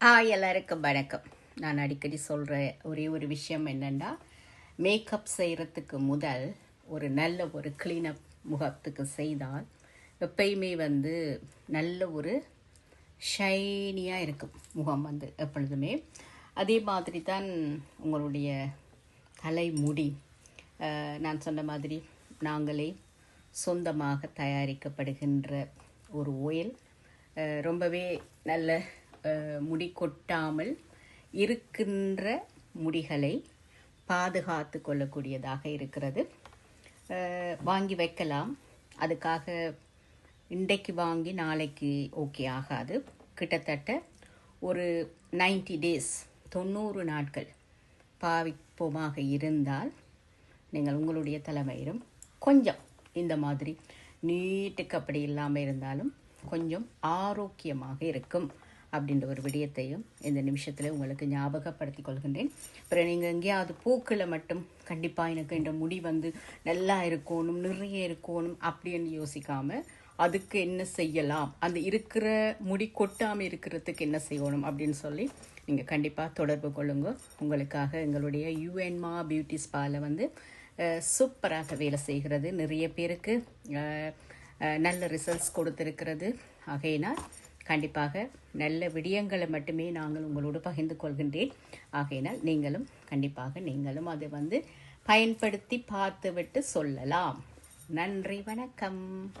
ஆ எல்லாருக்கும் வணக்கம். நான் அடிக்கடி சொல்கிற ஒரே ஒரு விஷயம் என்னென்னா மேக்கப் செய்கிறதுக்கு முதல் ஒரு நல்ல ஒரு க்ளீனப் முகத்துக்கு செய்தால் எப்பயுமே வந்து நல்ல ஒரு ஷைனியாக இருக்கும் முகம் வந்து எப்பொழுதுமே. அதே மாதிரி தான் உங்களுடைய தலைமுடி. நான் சொன்ன மாதிரி நாங்களே சொந்தமாக தயாரிக்கப்படுகின்ற ஒரு ஓயில் ரொம்பவே நல்ல முடி கொட்டாமல் இருக்கின்ற முடிகளை பாதுகாத்து கொள்ளக்கூடியதாக இருக்கிறது. வாங்கி வைக்கலாம். அதுக்காக இன்றைக்கு வாங்கி நாளைக்கு ஓகே ஆகாது. கிட்டத்தட்ட ஒரு 90 டேஸ் தொண்ணூறு நாட்கள் பாவிப்போமாக இருந்தால் நீங்கள் உங்களுடைய தலைமையிலும் கொஞ்சம் இந்த மாதிரி நீட்டுக்கு அப்படி இல்லாமல் இருந்தாலும் கொஞ்சம் ஆரோக்கியமாக இருக்கும். அப்படின்ற ஒரு விடயத்தையும் இந்த நிமிஷத்தில் உங்களுக்கு ஞாபகப்படுத்தி கொள்கின்றேன் அப்புறம் நீங்கள் எங்கேயாவது பூக்களை மட்டும் கண்டிப்பாக எனக்கு இந்த முடி வந்து நல்லா இருக்கணும் நிறைய இருக்கணும் அப்படின்னு யோசிக்காமல் அதுக்கு என்ன செய்யலாம்? அந்த இருக்கிற முடி கொட்டாமல் இருக்கிறதுக்கு என்ன செய்யணும் அப்படின்னு சொல்லி நீங்கள் கண்டிப்பாக தொடர்பு கொள்ளுங்க. உங்களுக்காக எங்களுடைய யூஎன்மா பியூட்டி ஸ்பாவில் வந்து சூப்பராக வேலை செய்கிறது. நிறைய பேருக்கு நல்ல ரிசல்ட்ஸ் கொடுத்துருக்கிறது. ஆகையினால் கண்டிப்பாக நல்ல விடயங்களை மட்டுமே நாங்கள் உங்களோடு பகிர்ந்து கொள்கின்றேன். ஆகையினால் நீங்களும் கண்டிப்பாக நீங்களும் அதை வந்து பயன்படுத்தி பார்த்துவிட்டு சொல்லலாம். நன்றி வணக்கம்.